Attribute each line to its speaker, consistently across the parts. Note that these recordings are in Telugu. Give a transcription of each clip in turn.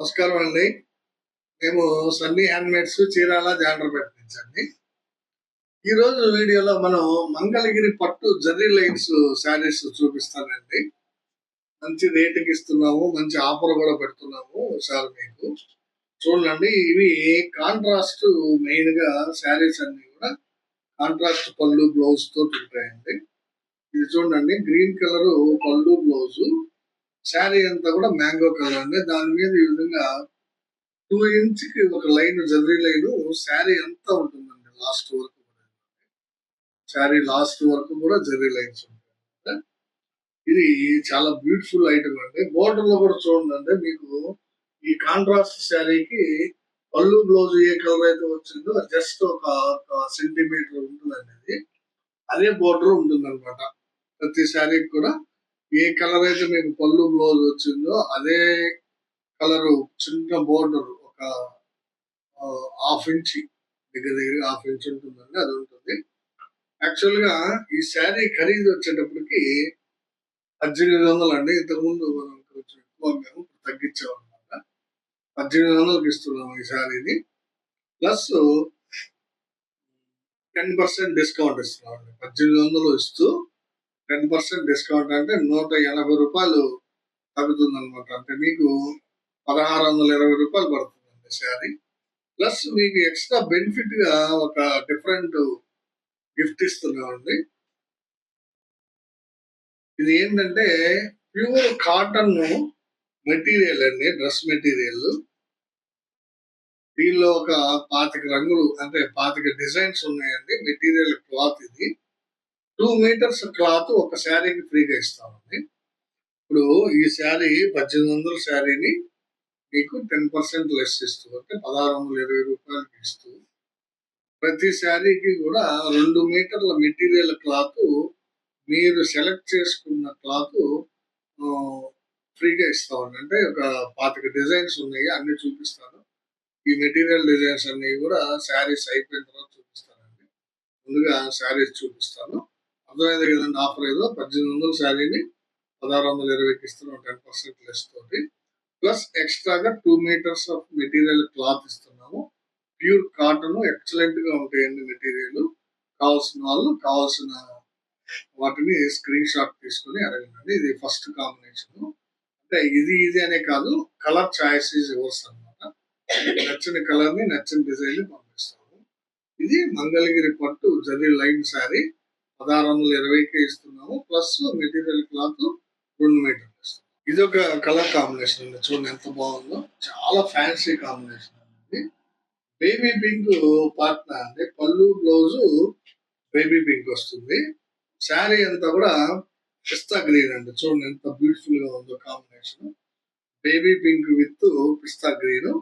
Speaker 1: నమస్కారం అండి. మేము సన్నీ హ్యాండ్మేడ్స్ చీరాల జాండ్రపేట నుంచి అండి. ఈ రోజు వీడియోలో మనం మంగళగిరి పట్టు జర్రీ లైన్స్ శారీస్ చూపిస్తానండి. మంచి రేటుకి ఇస్తున్నాము మంచి ఆఫర్ కూడా పెడుతున్నాము సార్ మీకు. చూడండి ఇవి కాంట్రాస్ట్ మెయిన్గా శారీస్ అన్ని కూడా కాంట్రాస్ట్ పళ్ళు బ్లౌజ్తో ఉంటాయండి. ఇది చూడండి గ్రీన్ కలర్ పళ్ళు బ్లౌజ్. శారీ అంతా కూడా మ్యాంగో కలర్ అండి. దాని మీద ఈ విధంగా టూ ఇంచ్కి ఒక లైన్ జర్రీ లైన్ శారీ అంతా ఉంటుందండి లాస్ట్ వరకు శారీ లాస్ట్ వరకు కూడా జర్రీ లైన్స్ ఉంటాయి. ఇది చాలా బ్యూటిఫుల్ ఐటమ్ అండి. బోర్డర్లో కూడా చూడండి మీకు ఈ కాంట్రాస్ట్ శారీకి పళ్ళు బ్లౌజ్ ఏ కలర్ అయితే వచ్చిందో జస్ట్ ఒక సెంటీమీటర్ ఉంటుందండి అది. అదే బోర్డర్ ఉంటుంది అనమాట ప్రతి శారీకి కూడా ఏ కలర్ అయితే మీకు పళ్ళు బ్లౌజ్ వచ్చిందో అదే కలర్ చిన్న బోర్డర్ ఒక హాఫ్ ఇంచ్ దగ్గర దగ్గర హాఫ్ ఇంచ్ ఉంటుందండి అది ఉంటుంది. యాక్చువల్గా ఈ శారీ ఖరీదు వచ్చేటప్పటికి పద్దెనిమిది వందలు అండి. ఇంతకుముందు మనం కొంచెం ఎక్కువ మేము తగ్గించాం అనమాట పద్దెనిమిది వందలకు ఇస్తున్నాం ఈ శారీని. ప్లస్ టెన్ పర్సెంట్ డిస్కౌంట్ ఇస్తున్నాం అండి పద్దెనిమిది వందలు ఇస్తూ టెన్ పర్సెంట్ డిస్కౌంట్ అంటే నూట ఎనభై రూపాయలు తగ్గుతుంది అనమాట అంటే మీకు పదహారు వందల ఇరవై రూపాయలు పడుతుందండి శారీ. ప్లస్ మీకు ఎక్స్ట్రా బెనిఫిట్గా ఒక డిఫరెంట్ గిఫ్ట్ ఇస్తున్నామండి. ఇది ఏంటంటే ప్యూర్ కాటన్ మెటీరియల్ అండి డ్రెస్ మెటీరియల్. దీనిలో ఒక పాతిక రంగులు అంటే పాతిక డిజైన్స్ ఉన్నాయండి. మెటీరియల్ క్లాత్ ఇది. టూ మీటర్స్ క్లాత్ ఒక శారీకి ఫ్రీగా ఇస్తామండి. ఇప్పుడు ఈ శారీ పద్దెనిమిది వందల శారీని మీకు టెన్ పర్సెంట్ లెస్ ఇస్తూ అంటే పదహారు వందల ఇరవై రూపాయలకి ఇస్తూ ప్రతి శారీకి కూడా రెండు మీటర్ల మెటీరియల్ క్లాత్ మీరు సెలెక్ట్ చేసుకున్న క్లాత్ ఫ్రీగా ఇస్తామండి. అంటే ఒక పాతిక డిజైన్స్ ఉన్నాయి అన్ని చూపిస్తాను. ఈ మెటీరియల్ డిజైన్స్ అన్ని కూడా శారీస్ అయిపోయిన తర్వాత చూపిస్తానండి. ముందుగా శారీస్ చూపిస్తాను. అర్థమైంది కదండి ఆఫర్ ఏదో పద్దెనిమిది వందల శారీని పదహారు వందల ఇరవైకి ఇస్తున్నాం టెన్ పర్సెంట్ లెస్ తోటి. ప్లస్ ఎక్స్ట్రాగా two metres of material cloth ఇస్తున్నాము. ప్యూర్ కాటన్ ఎక్సలెంట్గా ఉంటాయండి మెటీరియల్. కావాల్సిన వాళ్ళు కావాల్సిన వాటిని స్క్రీన్ షాట్ తీసుకొని అడగండి. ఇది ఫస్ట్ కాంబినేషన్. అంటే ఇది ఇది అనే కాదు కలర్ చాయిస్ ఇవ్వచ్చు అనమాట నచ్చిన కలర్ని నచ్చిన డిజైన్ని పంపిస్తాము. ఇది మంగళగిరి పట్టు జరీ లైన్ శారీ. పదహారు వందల ఇరవైకే ఇస్తున్నాము. ప్లస్ మెటీరియల్ క్లాత్ రెండు మీటర్లు ఇది ఒక కలర్ కాంబినేషన్ అండి. చూడండి ఎంత బాగుందో. చాలా ఫ్యాన్సీ కాంబినేషన్ అండి. బేబీ పింక్ పార్ట్న అండి. పళ్ళు బ్లౌజ్ బేబీ పింక్ వస్తుంది. శారీ అంతా కూడా పిస్తా గ్రీన్ అండి. చూడండి ఎంత బ్యూటిఫుల్గా ఉందో combination. Baby pink with pista green.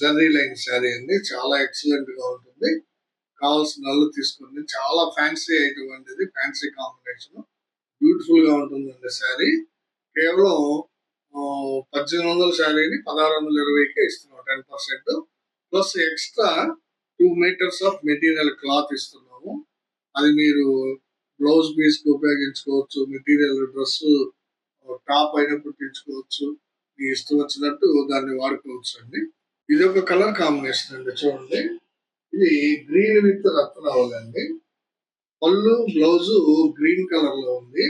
Speaker 1: Zari line sari అండి. చాలా ఎక్సలెంట్గా ఉంటుంది. కావాల్సిన నల్లు తీసుకోండి. చాలా ఫ్యాన్సీ ఐటమ్ ఇది ఫ్యాన్సీ కాంబినేషన్ బ్యూటిఫుల్గా ఉంటుందండి శారీ. కేవలం పద్దెనిమిది వందల శారీని పదహారు వందల ఇరవైకి ఇస్తున్నాం ten percent. Plus extra two metres of material cloth ఇస్తున్నాము. అది మీరు బ్లౌజ్ పీస్కి ఉపయోగించుకోవచ్చు మెటీరియల్ డ్రెస్ టాప్ అయినా కుట్టించుకోవచ్చు మీ ఇష్టం వచ్చినట్టు దాన్ని వాడుకోవచ్చు అండి ఇది ఒక కలర్ కాంబినేషన్ అండి చూడండి. ఇది గ్రీన్ విత్ రత్నావళి అండి పళ్ళు బ్లౌజ్ గ్రీన్ కలర్లో ఉంది.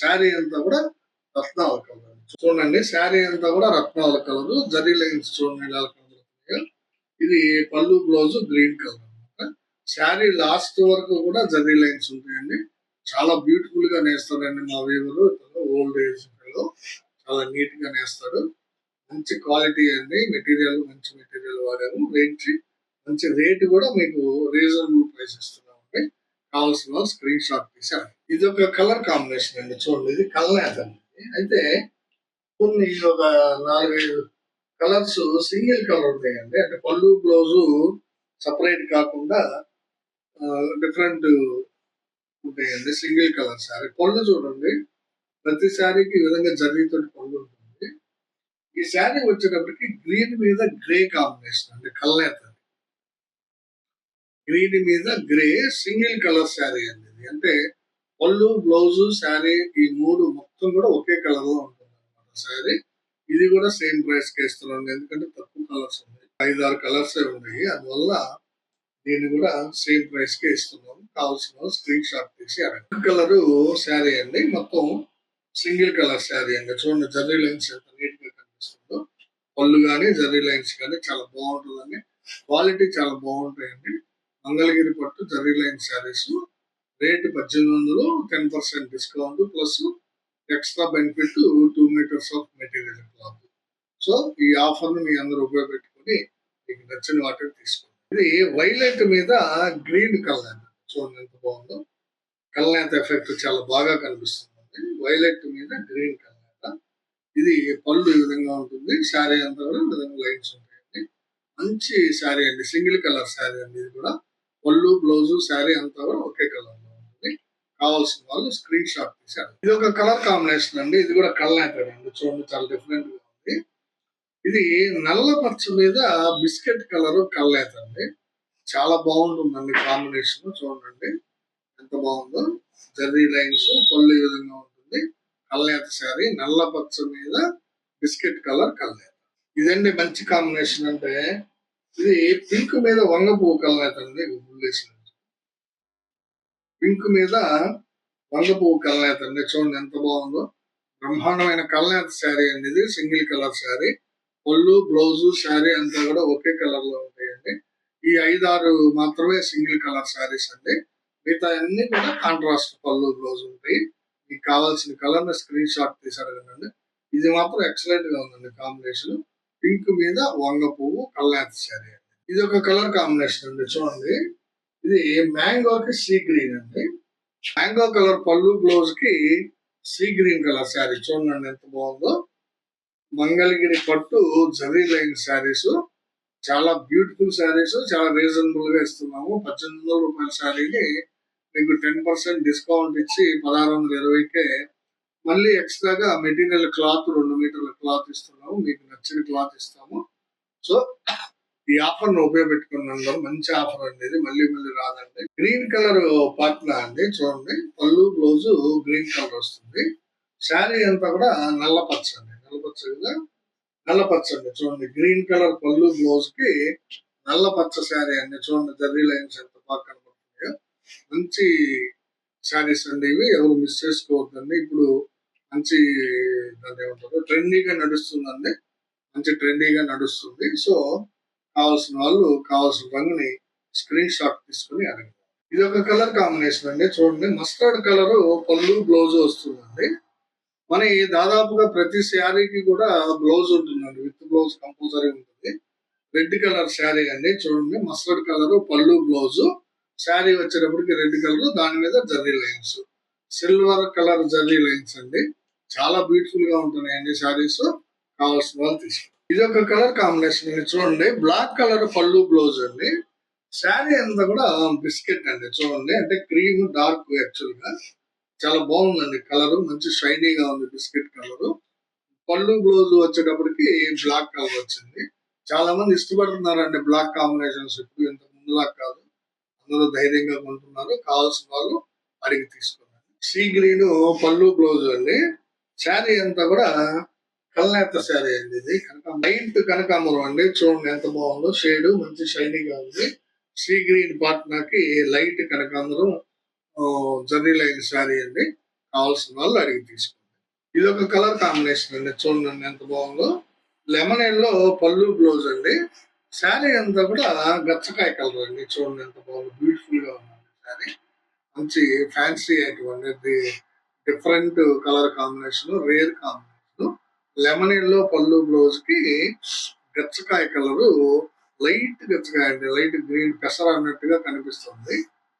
Speaker 1: శారీ అంతా కూడా రత్నావళి కలర్ చూడండి శారీ అంతా కూడా రత్నావళి కలర్ జరీ లైన్స్ చూడండి ఎలా కనబడుతున్నాయో. ఇది పళ్ళు బ్లౌజ్ గ్రీన్ కలర్ అనమాట శారీ లాస్ట్ వరకు కూడా జరీ లైన్స్ ఉంటాయండి. చాలా బ్యూటిఫుల్గా నేస్తాడండి మా వీవరు ఓల్డ్ ఏజ్లో చాలా నీట్గా నేస్తాడు. మంచి క్వాలిటీ అండి. మెటీరియల్ మంచి మెటీరియల్ వాడాము. రేంజ్ మంచి రేట్ కూడా మీకు రీజనబుల్ ప్రైస్ ఇస్తున్నాం కావాల్సిన వాళ్ళు స్క్రీన్ షాట్ తీసారు ఇది ఒక కలర్ కాంబినేషన్ అండి చూడండి. ఇది కల్నేత అండి? అయితే కొన్ని ఒక నాలుగైదు కలర్స్ సింగిల్ కలర్ ఉంటాయండి. అంటే పళ్ళు బ్లౌజు సపరేట్ కాకుండా డిఫరెంట్ ఉంటాయండి సింగిల్ కలర్ సారీ పళ్ళు చూడండి. ప్రతి శారీకి ఈ విధంగా జరిగితోటి పళ్ళు ఉంటుంది. ఈ శారీ వచ్చేటప్పటికి గ్రీన్ మీద గ్రే కాంబినేషన్ అంటే కల్నేత గ్రీన్ మీద గ్రే సింగిల్ కలర్ శారీ అండి ఇది. అంటే పళ్ళు బ్లౌజ్ శారీ ఈ మూడు మొత్తం కూడా ఒకే కలర్లో ఉంటుంది అనమాట శారీ. ఇది కూడా సేమ్ ప్రైస్కి ఇస్తున్నాను. ఎందుకంటే తక్కువ కలర్స్ ఉన్నాయి. ఐదు ఆరు కలర్స్ ఉన్నాయి. అందువల్ల దీన్ని కూడా సేమ్ ప్రైస్కి ఇస్తున్నాం కావాల్సిన స్క్రీన్ షాట్ తీసి అడగండి. కలర్ శారీ అండి. మొత్తం సింగిల్ కలర్ శారీ అండి. చూడండి జర్రీ లైన్స్ ఎంత నీట్గా కనిపిస్తుందో. పళ్ళు కానీ జర్రీ లైన్స్ కానీ చాలా బాగుంటుందండి. క్వాలిటీ చాలా బాగుంటాయండి. మంగళగిరి పట్టు జరీ లైన్ శారీస్. రేటు పద్దెనిమిది వందలు ten percent discount plus extra benefit two metres of material cloth. So ఈ ఆఫర్ను మీ అందరూ ఉపయోగపెట్టుకుని మీకు నచ్చిన వాటిని తీసుకోండి. ఇది వైలెట్ మీద గ్రీన్ కలర్ చూడండి ఎంత బాగుందో. కల్నేత ఎఫెక్ట్ చాలా బాగా కనిపిస్తుంది. వైలెట్ మీద గ్రీన్ కలర్ ఇది పళ్ళు ఈ విధంగా ఉంటుంది. శారీ అంతా కూడా విధంగా లైన్స్ ఉంటాయండి. మంచి శారీ అండి. సింగిల్ కలర్ శారీ అండి ఇది కూడా. పళ్ళు బ్లౌజ్ శారీ అంతా కూడా ఒకే కలర్లో ఉంటుంది. కావాల్సిన వాళ్ళు స్క్రీన్ షాట్ తీశారు. ఇది ఒక కలర్ కాంబినేషన్ అండి. ఇది కూడా కల్నేత అండి. చూడండి చాలా డిఫరెంట్గా ఉంది. ఇది నల్ల పచ్చ మీద బిస్కెట్ కలర్ కల్నేత అండి. చాలా బాగుంటుందండి కాంబినేషన్. చూడండి ఎంత బాగుందో. జర్రీ లైన్స్ పళ్ళు ఈ విధంగా ఉంటుంది. కళ్ళేత శారీ నల్ల పచ్చ మీద బిస్కెట్ కలర్ కల్నేత ఇదండి మంచి కాంబినేషన్ అంటే ఇది పింక్ మీద వంగ పువ్వు కల్నేత అండి పింక్ మీద వంగ పువ్వు కల్నేత చూడండి ఎంత బాగుందో. బ్రహ్మాండమైన కలనేత శారీ అండి ఇది. Single colour saree. పళ్ళు బ్లౌజు శారీ అంతా కూడా ఒకే కలర్లో ఉంటాయండి. ఈ ఐదారు మాత్రమే సింగిల్ కలర్ శారీస్ అండి. మిగతా అన్ని కూడా కాంట్రాస్ట్ పళ్ళు బ్లౌజ్ ఉంటాయి. మీకు కావాల్సిన కలర్ స్క్రీన్ షాట్ తీసారు కదండి. ఇది మాత్రం ఎక్సలెంట్గా ఉందండి కాంబినేషన్. పింక్ మీద వంగ పువ్వు కల్లాతి శారీ అండి. ఇది ఒక కలర్ కాంబినేషన్ అండి చూడండి. ఇది మ్యాంగోకి సీ గ్రీన్ అండి. మ్యాంగో కలర్ పళ్ళు బ్లౌజ్కి సీ గ్రీన్ కలర్ శారీ. చూడండి ఎంత బాగుందో. మంగళగిరి పట్టు జరీ లైన్ శారీస్. చాలా బ్యూటిఫుల్ శారీస్ చాలా రీజనబుల్గా ఇస్తున్నాము. పద్దెనిమిది వందల రూపాయల శారీని మీకు టెన్ పర్సెంట్ డిస్కౌంట్ ఇచ్చి పదహారు వందల ఇరవైకే మళ్ళీ ఎక్స్ట్రాగా మెటీరియల్ క్లాత్ రెండు మీటర్ల క్లాత్ ఇస్తున్నాము. మీకు నచ్చిన క్లాత్ ఇస్తాము. సో ఈ ఆఫర్ను ఉపయోగపెట్టుకున్న మంచి ఆఫర్ అండి ఇది మళ్ళీ మళ్ళీ రాదండి. గ్రీన్ కలర్ పాట్ల అండి చూడండి. పళ్ళు బ్లౌజ్ గ్రీన్ కలర్ వస్తుంది. శారీ అంతా కూడా నల్ల పచ్చ అండి. నల్ల పచ్చ కదా? నల్ల పచ్చ అండి చూడండి. గ్రీన్ కలర్ పళ్ళు బ్లౌజ్కి నల్ల పచ్చ శారీ అండి. చూడండి జర్రీ లైన్స్ ఎంత బాగా కనబడుతున్నాయో మంచి శారీస్ అండి ఇవి. ఎవరు మిస్ చేసుకోవద్దండి. ఇప్పుడు మంచి దాన్ని ఏమంటారు ట్రెండీగా నడుస్తుందండి. మంచి ట్రెండీగా నడుస్తుంది. సో కావాల్సిన వాళ్ళు కావాల్సిన రంగుని స్క్రీన్ షాట్ తీసుకుని అడగండి. ఇది ఒక కలర్ కాంబినేషన్ అండి. చూడండి మస్టర్డ్ కలర్ పళ్ళు బ్లౌజ్ వస్తుందండి. మన దాదాపుగా ప్రతి శారీకి కూడా బ్లౌజ్ ఉంటుందండి. విత్ బ్లౌజ్ కంపల్సరీ ఉంటుంది. రెడ్ కలర్ శారీ అండి. చూడండి మస్టర్డ్ కలర్ పళ్ళు బ్లౌజ్ శారీ వచ్చేటప్పటికి రెడ్ కలర్ దాని మీద జర్రీ లైన్స్. సిల్వర్ కలర్ జరీ లైన్స్ అండి. చాలా బ్యూటిఫుల్గా ఉంటున్నాయండి శారీస్. కావాల్సిన వాళ్ళు తీసుకోండి. ఇది ఒక కలర్ కాంబినేషన్ అండి. చూడండి బ్లాక్ కలర్ పళ్ళు బ్లౌజ్ అండి. శారీ అంతా కూడా బిస్కెట్ అండి. చూడండి అంటే క్రీమ్ డార్క్ యాక్చువల్గా. చాలా బాగుందండి కలర్. మంచి షైనీగా ఉంది బిస్కెట్ కలర్. పళ్ళు బ్లౌజ్ వచ్చేటప్పటికి బ్లాక్ కలర్ వచ్చింది. చాలా మంది ఇష్టపడుతున్నారండి బ్లాక్ కాంబినేషన్స్. ఇప్పుడు ఇంత ముందులా కాదు. అందరూ ధైర్యంగా కొంటున్నారు కావాల్సిన వాళ్ళు అడిగి తీసుకున్నారు సీ గ్రీన్ పళ్ళు బ్లౌజ్ అండి. శారీ అంతా కూడా కల్నేత శారీ అండి ఇది. కనక లైట్ కనకాంబరం అండి. చూడండి ఎంత బాగుందో. షేడ్ మంచి షైనీగా ఉంది. సీ గ్రీన్ పాట్నాకి లైట్ కనకాంబరం జర్నీ లైన్ శారీ అండి. కావాల్సిన వాళ్ళు అడిగి తీసుకోండి. ఇది ఒక కలర్ కాంబినేషన్ అండి. చూడండి ఎంత బాగుందో. లెమన్ ఎల్లో పళ్ళు బ్లౌజ్ అండి. శారీ అంతా కూడా గచ్చకాయ కలర్ అండి. చూడండి ఎంత బాగుంది. బ్యూటిఫుల్గా ఉందండి శారీ. మంచి ఫ్యాన్సీ అయినటువంటి different colour combination rare combination lemon yellow పళ్ళు బ్లౌజ్కి గచ్చకాయ కలర్ లైట్ గచ్చకాయ అండి లైట్ గ్రీన్ పెసర అన్నట్టుగా కనిపిస్తుంది.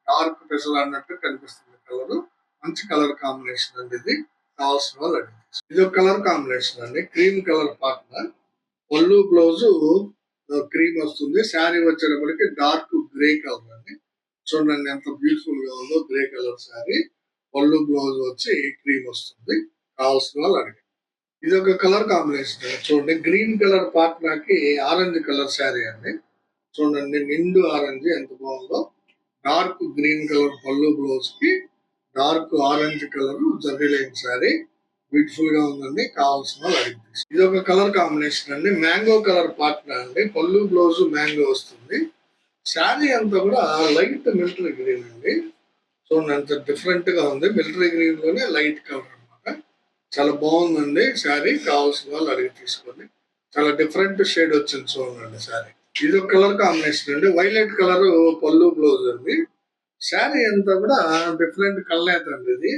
Speaker 1: డార్క్ పెసర అన్నట్టు కనిపిస్తుంది కలర్ మంచి కలర్ కాంబినేషన్ అండి ఇది. కావాల్సిన వాళ్ళు ఇది ఒక కలర్ కాంబినేషన్ అండి. క్రీమ్ కలర్ పార్ట్నర్ పళ్ళు బ్లౌజ్ క్రీమ్ వస్తుంది. శారీ వచ్చేటప్పటికి డార్క్ గ్రే కలర్ అండి. చూడండి ఎంత బ్యూటిఫుల్గా ఉందో గ్రే కలర్ శారీ పళ్ళు బ్లౌజ్ వచ్చి క్రీమ్ వస్తుంది. కావాల్సిన వాళ్ళు అడిగారు ఇది ఒక కలర్ కాంబినేషన్ చూడండి గ్రీన్ కలర్ పాట్నాకి ఆరెంజ్ కలర్ శారీ అండి. చూడండి నిండు ఆరెంజ్ ఎంత బాగుందో. డార్క్ గ్రీన్ కలర్ పళ్ళు బ్లౌజ్కి డార్క్ ఆరెంజ్ కలర్ జర్రీ లైన్ శారీ బ్యూటిఫుల్గా ఉందండి. కావాల్సిన వాళ్ళు అడిగింది ఇది ఒక కలర్ కాంబినేషన్ అండి. మ్యాంగో కలర్ పార్ట్నర్ అండి. పళ్ళు బ్లౌజ్ మ్యాంగో వస్తుంది. శారీ అంతా కూడా లైట్ మిలిటరీ గ్రీన్ అండి. సో అంత డిఫరెంట్గా ఉంది. మిలిటరీ గ్రీన్లోనే లైట్ కలర్ అన్నమాట. చాలా బాగుందండి శారీ. కావాల్సిన వాళ్ళు అడిగి తీసుకోండి. చాలా డిఫరెంట్ షేడ్ వచ్చింది చూడండి శారీ. ఇది ఒక కలర్ కాంబినేషన్ అండి. వైలెట్ కలర్ పళ్ళు బ్లౌజ్ అండి. శారీ అంతా కూడా డిఫరెంట్ కలర్ అండి ఇది.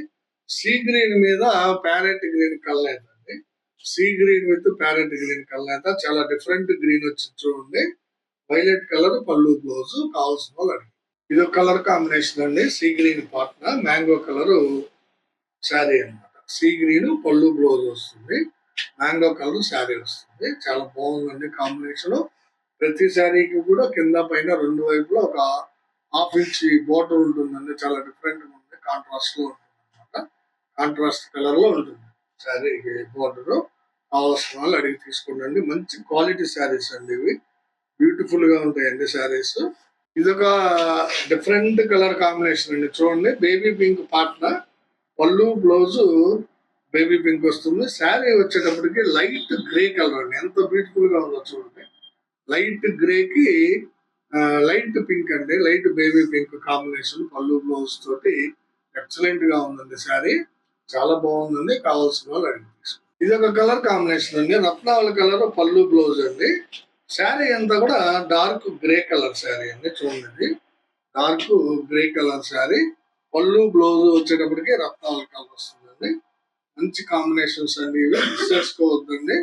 Speaker 1: సీ గ్రీన్ మీద ప్యారెట్ గ్రీన్ కలర్ అండి. Sea green with parrot green colour చాలా డిఫరెంట్ గ్రీన్ వచ్చింది చూడండి. వైలెట్ కలర్ పళ్ళు బ్లౌజ్ కావాల్సిన వాళ్ళు అడిగి. ఇది ఒక కలర్ కాంబినేషన్ అండి. Sea green partner mango colour saree అన్నమాట. సీ గ్రీన్ పళ్ళు బ్లౌజ్ వస్తుంది. మ్యాంగో కలర్ శారీ వస్తుంది. చాలా బాగుందండి కాంబినేషన్ ప్రతి శారీకి కూడా కింద పైన రెండు వైపులా ఒక హాఫ్ ఇంచ్ బోర్డర్ ఉంటుందండి. చాలా డిఫరెంట్ ఉంది. కాంట్రాస్ట్లో ఉంటుంది కాంట్రాస్ట్ కలర్లో ఉంటుంది శారీ బోర్డర్ కావాల్సిన వాళ్ళు అడిగి తీసుకోండి మంచి క్వాలిటీ శారీస్ అండి ఇవి. బ్యూటిఫుల్గా అండి శారీస్ ఇది ఒక డిఫరెంట్ కలర్ కాంబినేషన్ అండి. చూడండి బేబీ పింక్ పాట్న పళ్ళు బ్లౌజ్ బేబీ పింక్ వస్తుంది. శారీ వచ్చేటప్పటికి లైట్ గ్రే కలర్ అండి. ఎంత బ్యూటిఫుల్గా ఉందో చూడండి. లైట్ గ్రే కి లైట్ పింక్ అండి. లైట్ బేబీ పింక్ కాంబినేషన్ పళ్ళు బ్లౌజ్ తోటి ఎక్సలెంట్గా ఉందండి శారీ చాలా బాగుందండి. కావాల్సిన వాళ్ళు అడిగి ఇది ఒక కలర్ కాంబినేషన్ అండి. రత్నావళి కలర్ పళ్ళు బ్లౌజ్ అండి. శారీ అంతా కూడా డార్క్ గ్రే కలర్ శారీ అండి చూడండి. Dark grey colour saree. పళ్ళు బ్లౌజ్ వచ్చేటప్పటికి రక్తాల కలర్ వస్తుందండి. మంచి కాంబినేషన్స్ అండి ఇవి. మిస్ చేసుకోవద్దండి.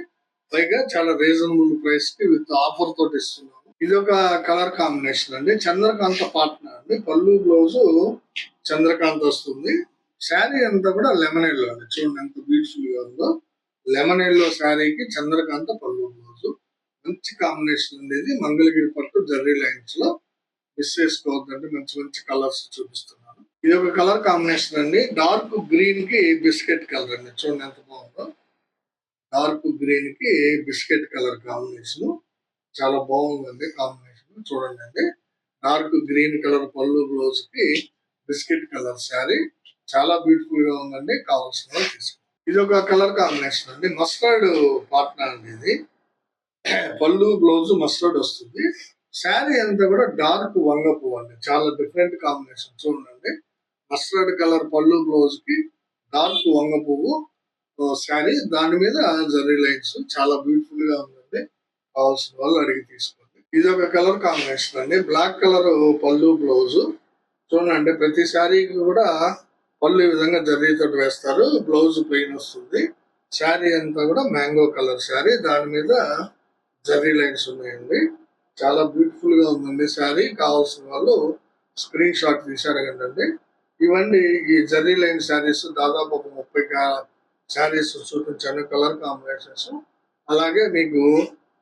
Speaker 1: పైగా చాలా రీజనబుల్ ప్రైస్కి విత్ ఆఫర్ తోటి ఇస్తున్నాము ఇది ఒక కలర్ కాంబినేషన్ అండి. చంద్రకాంత పార్ట్నర్ అండి. పళ్ళు బ్లౌజ్ చంద్రకాంత్ వస్తుంది. శారీ అంతా కూడా లెమన్ ఎల్లో అండి. చూడండి ఎంత బ్యూటిఫుల్గా ఉందో. లెమన్ ఎల్లో శారీకి చంద్రకాంత పళ్ళు మంచి కాంబినేషన్ ఉండేది మంగళగిరి పట్టు జర్రీ లైన్స్లో మిస్ చేసుకోవద్దంటే మంచి మంచి కలర్స్ చూపిస్తున్నాను. ఇది ఒక కలర్ కాంబినేషన్ అండి. డార్క్ గ్రీన్కి బిస్కెట్ కలర్ అండి? చూడండి ఎంత బాగుందో. డార్క్ గ్రీన్కి బిస్కెట్ కలర్ కాంబినేషన్ చాలా బాగుందండి కాంబినేషన్ చూడండి అండి. డార్క్ గ్రీన్ కలర్ పళ్ళు బ్లౌజ్కి బిస్కెట్ కలర్ శారీ చాలా బ్యూటిఫుల్గా ఉందండి. కావాల్సిన తీసుకోండి. ఇది ఒక కలర్ కాంబినేషన్ అండి. మస్టర్డ్ పార్ట్నర్ అండి ఇది. పళ్ళు బ్లౌజ్ మస్టర్డ్ వస్తుంది. శారీ అంతా కూడా డార్క్ వంగ పువ్వు అండి. చాలా డిఫరెంట్ కాంబినేషన్ చూడండి మస్టర్డ్ కలర్ పళ్ళు బ్లౌజ్కి డార్క్ వంగ పువ్వు శారీ. దాని మీద జరీ లైన్స్. చాలా బ్యూటిఫుల్గా ఉందండి. కావాల్సిన వాళ్ళు అడిగి తీసుకోండి. ఇది ఒక కలర్ కాంబినేషన్ అండి. బ్లాక్ కలర్ పళ్ళు బ్లౌజ్. చూడండి ప్రతి శారీకి కూడా పళ్ళు ఈ విధంగా జరీతో వేస్తారు. బ్లౌజ్ పెయిన్ వస్తుంది. శారీ అంతా కూడా మ్యాంగో కలర్ శారీ. దాని మీద జర్రీ లైన్స్ ఉన్నాయండి. చాలా బ్యూటిఫుల్గా ఉందండి. శారీ కావాల్సిన వాళ్ళు స్క్రీన్ షాట్ తీశారు కదండి ఇవన్నీ ఈ జర్రీ లైన్ శారీస్ దాదాపు ఒక ముప్పై శారీస్ చూపించాను కలర్ కాంబినేషన్స్ అలాగే మీకు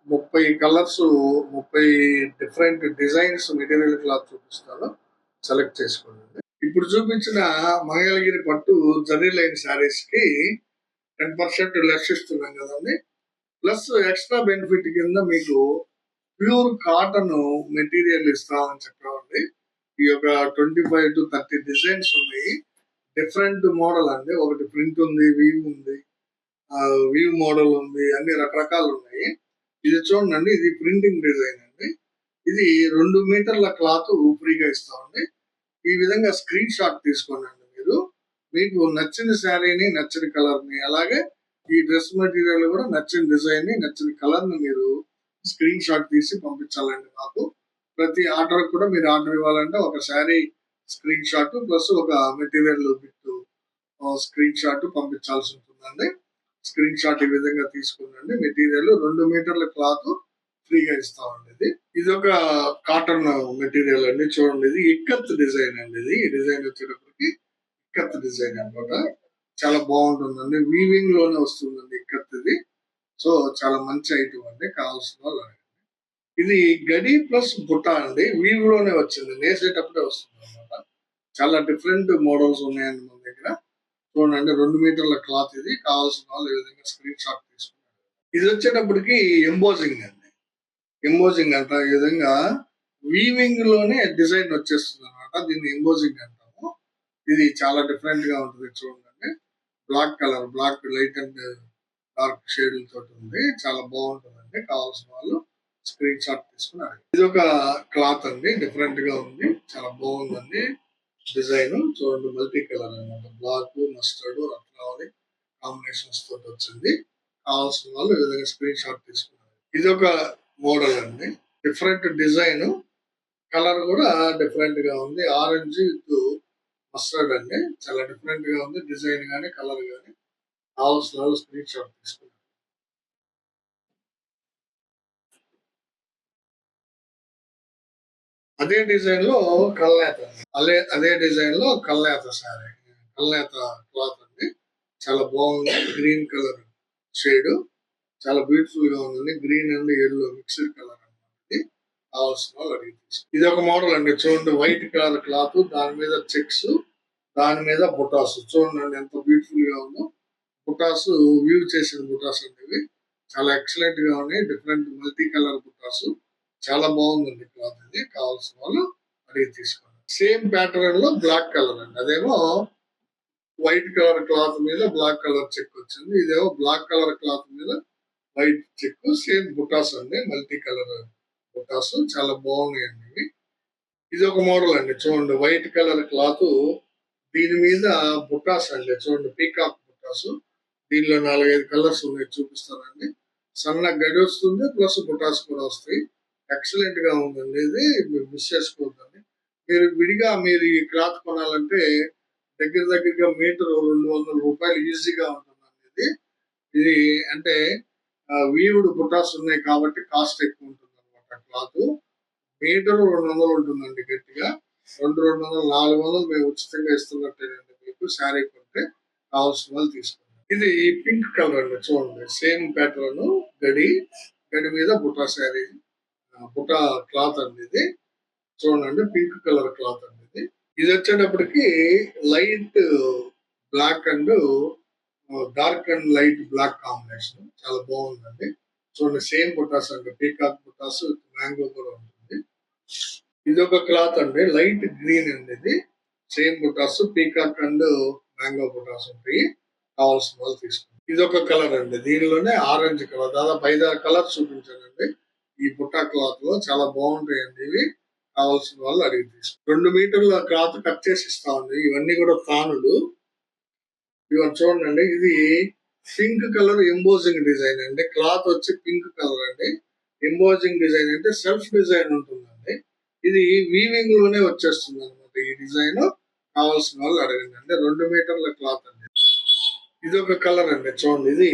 Speaker 1: ముప్పై కలర్స్ ముప్పై డిఫరెంట్ డిజైన్స్ మెటీరియల్ క్లాత్ చూపిస్తాను. సెలెక్ట్ చేసుకోండి. ఇప్పుడు చూపించిన మంగళగిరి పట్టు జర్రీ లైన్ శారీస్కి టెన్ పర్సెంట్ లెస్ ఇస్తున్నాం కదండి. ప్లస్ ఎక్స్ట్రా బెనిఫిట్ కింద మీకు ప్యూర్ కాటన్ మెటీరియల్ ఇస్తామని చెప్పామండి. ఈ యొక్క twenty five to thirty designs ఉన్నాయి. డిఫరెంట్ మోడల్ అండి. ఒకటి ప్రింట్ ఉంది వీవ్ ఉంది వీవ్ మోడల్ ఉంది అన్ని రకరకాలు ఉన్నాయి. ఇది చూడండి ఇది ప్రింటింగ్ డిజైన్ అండి. ఇది రెండు మీటర్ల క్లాత్ ఫ్రీగా ఇస్తామండి. ఈ విధంగా స్క్రీన్ షాట్ తీసుకోండి మీరు. మీకు నచ్చిన శారీని నచ్చిన కలర్ని అలాగే ఈ డ్రెస్ మెటీరియల్ కూడా నచ్చిన డిజైన్ని నచ్చిన కలర్ని మీరు స్క్రీన్ షాట్ తీసి పంపించాలండి మాకు. ప్రతి ఆర్డర్ కూడా మీరు ఆర్డర్ ఇవ్వాలంటే ఒక శారీ స్క్రీన్ షాట్ ప్లస్ ఒక మెటీరియల్ బిట్ స్క్రీన్ షాట్ పంపించాల్సి ఉంటుందండి. స్క్రీన్ షాట్ ఈ విధంగా తీసుకుందండి మెటీరియల్ రెండు మీటర్ల క్లాత్ ఫ్రీగా ఇస్తామండి ఇది. ఇది ఒక కాటన్ మెటీరియల్ అండి. చూడండి ఇది ఇక్కత్ డిజైన్ అండి ఇది. ఈ డిజైన్ వచ్చేటప్పటికి ఇక్కత్ డిజైన్ అన్నమాట. చాలా బాగుంటుందండి. వీవింగ్లోనే వస్తుందండి ఇక్కడ సో చాలా మంచి ఐటమ్ అండి. కావాల్సిన వాళ్ళు ఇది గడి ప్లస్ బుట్ట అండి. వీవ్లోనే వచ్చింది. నేసేటప్పుడే వస్తుంది అనమాట చాలా డిఫరెంట్ మోడల్స్ ఉన్నాయండి మన దగ్గర. చూడండి రెండు మీటర్ల క్లాత్ ఇది. కావాల్సిన వాళ్ళు ఈ విధంగా స్క్రీన్ షాట్ తీసుకున్నారు ఇది వచ్చేటప్పటికి ఎంబోజింగ్ అండి. ఎంబోజింగ్ అంట. ఈ విధంగా వీవింగ్లోనే డిజైన్ వచ్చేస్తుంది అనమాట దీన్ని ఎంబోజింగ్ అంటాము. ఇది చాలా డిఫరెంట్గా ఉంటుంది చూడండి. Black colour black light and dark shade తోటి ఉంది. చాలా బాగుంటుందండి. కావాల్సిన వాళ్ళు స్క్రీన్ షాట్ తీసుకున్నారు ఇది ఒక క్లాత్ అండి. డిఫరెంట్గా ఉంది. చాలా బాగుందండి. డిజైన్ చూడండి. మల్టీ కలర్ అన్నమాట. బ్లాక్ మస్టర్డ్ రత్నావళి కాంబినేషన్స్ తోటి వచ్చింది. కావాల్సిన వాళ్ళు ఈ విధంగా స్క్రీన్ షాట్ తీసుకున్నారు ఇది ఒక మోడల్ అండి. డిఫరెంట్ డిజైన్ కలర్ కూడా డిఫరెంట్గా ఉంది. ఆరెంజ్ మస్టర్డ్ అండి చాలా డిఫరెంట్గా ఉంది. డిజైన్ గానీ కలర్ గానీ. కావాల్సిన వాళ్ళు స్క్రీన్ షాట్ తీసుకున్నాను అదే డిజైన్లో కల్నేత అదే అదే డిజైన్లో కల్నేత సారీ కల్నేత క్లాత్ అండి చాలా బాగుంది. గ్రీన్ కలర్ షేడ్ చాలా బ్యూటిఫుల్గా ఉంది green and yellow mixed colour కావాల్సిన వాళ్ళు అడిగి ఇది ఒక మోడల్ అండి. చూడండి వైట్ కలర్ క్లాత్ దాని మీద చెక్స్ దాని మీద బుటాస్. చూడండి ఎంత బ్యూటిఫుల్గా ఉందో. బుటాస్ వ్యూ చేసిన బుటాస్ అండి ఇవి. చాలా ఎక్సలెంట్గా ఉన్నాయి. డిఫరెంట్ మల్టీ కలర్ బుటాస్. చాలా బాగుందండి క్లాత్ ఇది. కావాల్సిన వాళ్ళు అడిగి తీసుకోండి. సేమ్ ప్యాటర్న్లో బ్లాక్ కలర్ అండి. అదేమో వైట్ కలర్ క్లాత్ మీద బ్లాక్ కలర్ చెక్ వచ్చింది. ఇదేమో బ్లాక్ కలర్ క్లాత్ మీద వైట్ చెక్ సేమ్ బుటాస్ అండి మల్టీ కలర్ బుటాస్ చాలా బాగున్నాయండి ఇవి. ఇది ఒక మోడల్ అండి. చూడండి వైట్ కలర్ క్లాత్ దీని మీద బుటాస్ అండి. చూడండి పీకాక్ బుటాస్. దీనిలో నాలుగైదు కలర్స్ ఉన్నాయి చూపిస్తానండి. సన్న గడి వస్తుంది ప్లస్ బుటాస్ కూడా వస్తాయి. ఎక్సలెంట్గా ఉందండి ఇది. మీరు మిస్ చేసుకోవద్దండి. మీరు విడిగా మీరు ఈ క్లాత్ కొనాలంటే దగ్గర దగ్గరగా మీటర్ రెండు వందల రూపాయలు ఈజీగా ఉంటుందండి ఇది. ఇది అంటే వీవుడు బుటాస్ ఉన్నాయి కాబట్టి కాస్ట్ ఎక్కువ ఉంటుంది. క్లాత్ మీటర్ రెండు వందలు ఉంటుందండి గట్టిగా. రెండు రెండు వందలు నాలుగు వందలు మేము ఉచితంగా ఇస్తున్నట్టేనండి మీకు శారీ కొంటే కావాల్సిన వాళ్ళు తీసుకోండి. ఇది పింక్ కలర్ అండి చూడండి. సేమ్ ప్యాటర్న్ గడి గడి మీద బుటా శారీ బుటా క్లాత్ అండి ఇది. చూడండి పింక్ కలర్ క్లాత్ అండి ఇది. ఇది వచ్చేటప్పటికి light black and dark and light black combination. చాలా బాగుందండి. చూడండి సేమ్ బుటాస్ అండి పీకాక్ బుటాస్ మ్యాంగో కూడా ఉంటుంది. ఇది ఒక క్లాత్ అండి. లైట్ గ్రీన్ అండి ఇది. సేమ్ బుటాస్ పీకాక్ అండ్ మ్యాంగో బుటాస్ ఉంటాయి. కావాల్సిన వాళ్ళు తీసుకుంటాం ఇది ఒక కలర్ అండి. దీనిలోనే ఆరెంజ్ కలర్ దాదాపు ఐదారు కలర్స్ చూపించానండి. ఈ బుట్టా క్లాత్లో చాలా బాగుంటాయండి ఇవి. కావాల్సిన వాళ్ళు అడిగి తీసుకోండి. రెండు మీటర్ల క్లాత్ కట్ చేసి ఇస్తామండి ఇవన్నీ కూడా తానులు. ఇవన్నీ చూడండి ఇది పింక్ కలర్ ఎంబోజింగ్ డిజైన్ అండి. క్లాత్ వచ్చి పింక్ కలర్ అండి. ఎంబోజింగ్ డిజైన్ అంటే సెల్ఫ్ డిజైన్ ఉంటుందండి. ఇది వీవింగ్లోనే వచ్చేస్తుంది అనమాట ఈ డిజైన్. కావాల్సిన వాళ్ళు అడగండి అంటే రెండు మీటర్ల క్లాత్ అండి. ఇది ఒక కలర్ అండి. చూడండి ఇది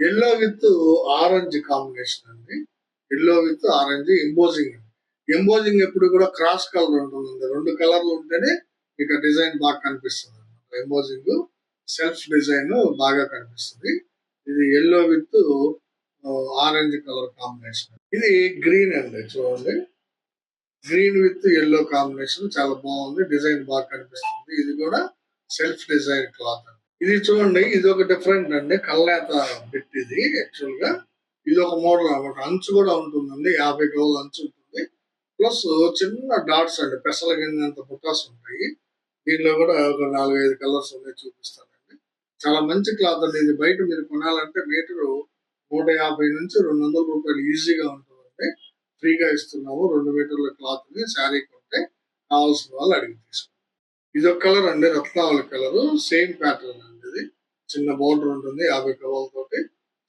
Speaker 1: ఎల్లో విత్ ఆరెంజ్ కాంబినేషన్ అండి. Yellow with orange embossing embossing ఎప్పుడు కూడా క్రాస్ కలర్ ఉంటుందండి. రెండు కలర్లు ఉంటేనే మీకు డిజైన్ బాగా కనిపిస్తుంది అనమాట ఎంబోజింగ్ సెల్ఫ్ డిజైన్ బాగా కనిపిస్తుంది. ఇది yellow with orange colour combination ఇది గ్రీన్ అండి చూడండి. గ్రీన్ విత్ ఎల్లో కాంబినేషన్ చాలా బాగుంది. డిజైన్ బాగా కనిపిస్తుంది. ఇది కూడా సెల్ఫ్ డిజైన్ క్లాత్ ఇది చూడండి ఇది ఒక డిఫరెంట్ అండి. కల్లేత బిట్ ఇది యాక్చువల్గా. ఇది ఒక మోడల్ అనమాట అంచు కూడా ఉంటుందండి. యాభై గ్రాముల అంచు ఉంటుంది. ప్లస్ చిన్న డాట్స్ అండి. పెసల కిందంత బుట్టాస్ ఉంటాయి. దీనిలో కూడా ఒక నాలుగైదు కలర్స్ ఉన్నాయి చూపిస్తాను. చాలా మంచి క్లాత్ అండి. ఇది బయట మీరు కొనాలంటే మీటరు నూట యాభై నుంచి రెండు వందల రూపాయలు ఈజీగా ఉంటుందండి. ఫ్రీగా ఇస్తున్నాము రెండు మీటర్ల క్లాత్ని శారీ కొంటే కావాల్సిన వాళ్ళు అడిగి తీసుకోండి. ఇది ఒక కలర్ అండి రత్నావళి కలర్. సేమ్ ప్యాటర్న్ అండి ఇది. చిన్న బోర్డర్ ఉంటుంది యాభై కలర్ తోటి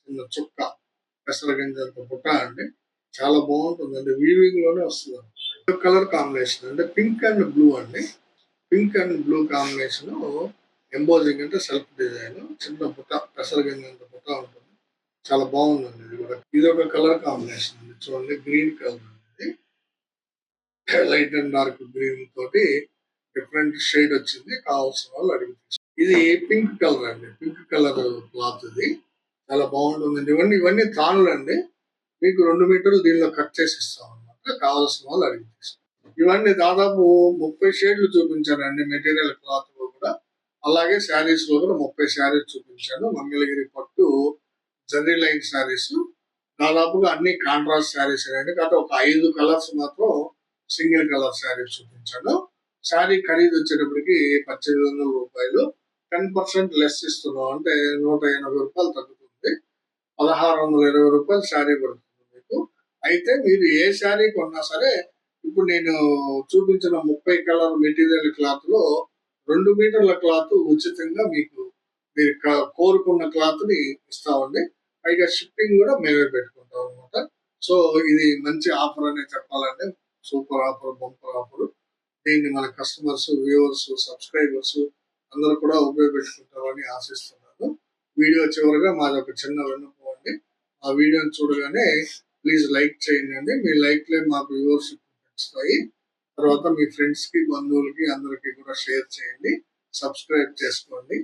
Speaker 1: చిన్న చుక్క పెసర గింజంత బుట్ట అండి. చాలా బాగుంటుందండి. వీవింగ్లోనే వస్తుంది. కలర్ కాంబినేషన్ అంటే పింక్ అండ్ బ్లూ అండి. Pink and blue combination embossing అంటే సెల్ఫ్ డిజైన్ చిన్న బుట్ట పెసర బుట్ట ఉంటుంది. చాలా బాగుందండి ఇది కూడా. ఇది ఒక కలర్ కాంబినేషన్ అండి. చూడండి గ్రీన్ కలర్ అనేది. లైట్ అండ్ డార్క్ గ్రీన్ తోటి డిఫరెంట్ షేడ్ వచ్చింది. కావాల్సిన వాళ్ళు అడిగి ఇది పింక్ కలర్ అండి. పింక్ కలర్ క్లాత్ ఇది. చాలా బాగుంటుందండి. ఇవన్నీ ఇవన్నీ తానులు అండి మీకు రెండు మీటర్లు దీనిలో కట్ చేసి ఇస్తాం అనమాట కావాల్సిన వాళ్ళు అడిగి ఇవన్నీ దాదాపు ముప్పై షేడ్లు చూపించారండి మెటీరియల్ క్లాత్ అలాగే శారీస్లో కూడా ముప్పై శారీస్ చూపించాను. మంగళగిరి పట్టు జరీ లైన్ శారీస్ దాదాపుగా అన్ని కాంట్రాస్ట్ శారీస్ అండి కాబట్టి ఒక ఐదు కలర్స్ మాత్రం సింగిల్ కలర్ శారీస్ చూపించాను. శారీ ఖరీదు వచ్చేటప్పటికి పద్దెనిమిది వందల రూపాయలు. టెన్ పర్సెంట్ లెస్ ఇస్తున్నాం. అంటే నూట ఎనభై రూపాయలు తగ్గుతుంది. పదహారు వందల ఇరవై రూపాయలు శారీ పడుతుంది మీకు. అయితే మీరు ఏ శారీ కొన్నా సరే ఇప్పుడు నేను చూపించిన ముప్పై కలర్ మెటీరియల్ క్లాత్లో రెండు మీటర్ల క్లాత్ ఉచితంగా మీకు మీరు కోరుకున్న క్లాత్ని ఇస్తామండి. పైగా షిప్పింగ్ కూడా మేమే పెట్టుకుంటాం అనమాట సో ఇది మంచి ఆఫర్ అనే చెప్పాలండి సూపర్ ఆఫర్ బంపర్ ఆఫర్. దీన్ని మన కస్టమర్స్ వ్యూవర్స్ సబ్స్క్రైబర్స్ అందరూ కూడా ఉపయోగపెట్టుకుంటారని ఆశిస్తున్నాను. వీడియో చివరిగా మాది ఒక చిన్న విన్నపం అండి. ఆ వీడియోని చూడగానే ప్లీజ్ లైక్ చేయండి మీ లైక్లే మాకు వ్యూవర్షిప్ పెంచుతాయి. తర్వాత మీ ఫ్రెండ్స్కి బంధువులకి అందరికీ కూడా షేర్ చేయండి. సబ్స్క్రైబ్ చేసుకోండి.